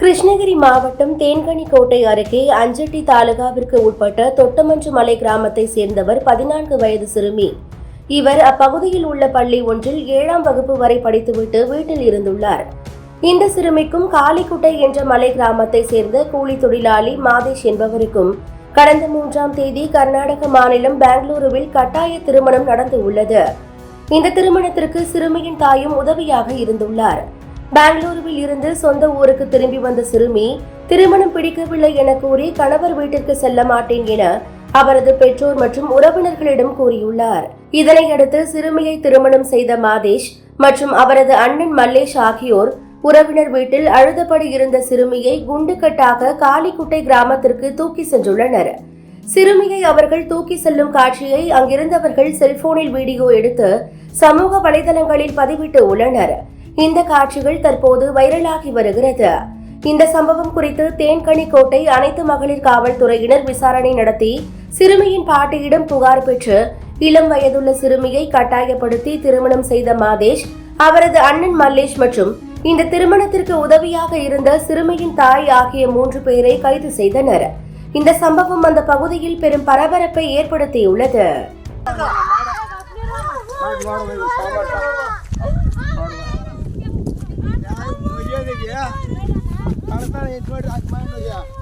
கிருஷ்ணகிரி மாவட்டம் தேன்கனிக்கோட்டை அருகே அஞ்சட்டி தாலுகாவிற்கு உட்பட்ட தொட்டமஞ்சு மலை கிராமத்தை சேர்ந்தவர் பதினான்கு வயது சிறுமி. இவர் அப்பகுதியில் உள்ள பள்ளி ஒன்றில் ஏழாம் வகுப்பு வரை படித்துவிட்டு வீட்டில் இருந்துள்ளார். இந்த சிறுமிக்கும் காளிக்குட்டை என்ற மலை கிராமத்தை சேர்ந்த கூலி தொழிலாளி மாதேஷ் என்பவருக்கும் கடந்த மூன்றாம் தேதி கர்நாடக மாநிலம் பெங்களூருவில் கட்டாய திருமணம் நடந்து உள்ளது. இந்த திருமணத்திற்கு சிறுமியின் தாயும் உதவியாக இருந்துள்ளார். பெங்களூருவில் இருந்து சொந்த ஊருக்கு திரும்பி வந்த சிறுமி திருமணம் பிடிக்கவில்லை என கூறி கணவர் வீட்டிற்கு செல்ல மாட்டேன் என அவரது பெற்றோர் மற்றும் உறவினர்களிடம் கூறியுள்ளார். இதனையடுத்து சிறுமியை திருமணம் செய்த மாதேஷ் மற்றும் அவரது அண்ணன் மல்லேஷ் ஆகியோர் உறவினர் வீட்டில் அழுதபடி இருந்த சிறுமியை குண்டுக்கட்டாக காளிக்குட்டை கிராமத்திற்கு தூக்கி சென்றுள்ளனர். சிறுமியை அவர்கள் தூக்கி செல்லும் காட்சியை அங்கிருந்தவர்கள் செல்போனில் வீடியோ எடுத்து சமூக வலைதளங்களில் பதிவிட்டு உள்ளனர். இந்த காட்சிகள் தற்போது வைரலாகி வருகிறது. இந்த சம்பவம் குறித்து தேன்கனிக்கோட்டை அனைத்து மகளிர் காவல்துறையினர் விசாரணை நடத்தி சிறுமியின் பாட்டியிடம் புகார் பெற்று இளம் வயதுள்ள சிறுமியை கட்டாயப்படுத்தி திருமணம் செய்த மாதேஷ் அவரது அண்ணன் மல்லேஷ் மற்றும் இந்த திருமணத்திற்கு உதவியாக இருந்த சிறுமியின் தாய் ஆகிய மூன்று பேரை கைது செய்தனர். இந்த சம்பவம் அந்த பகுதியில் பெரும் பரபரப்பை ஏற்படுத்தியுள்ளது. તારે તારે એક મિનિટ આ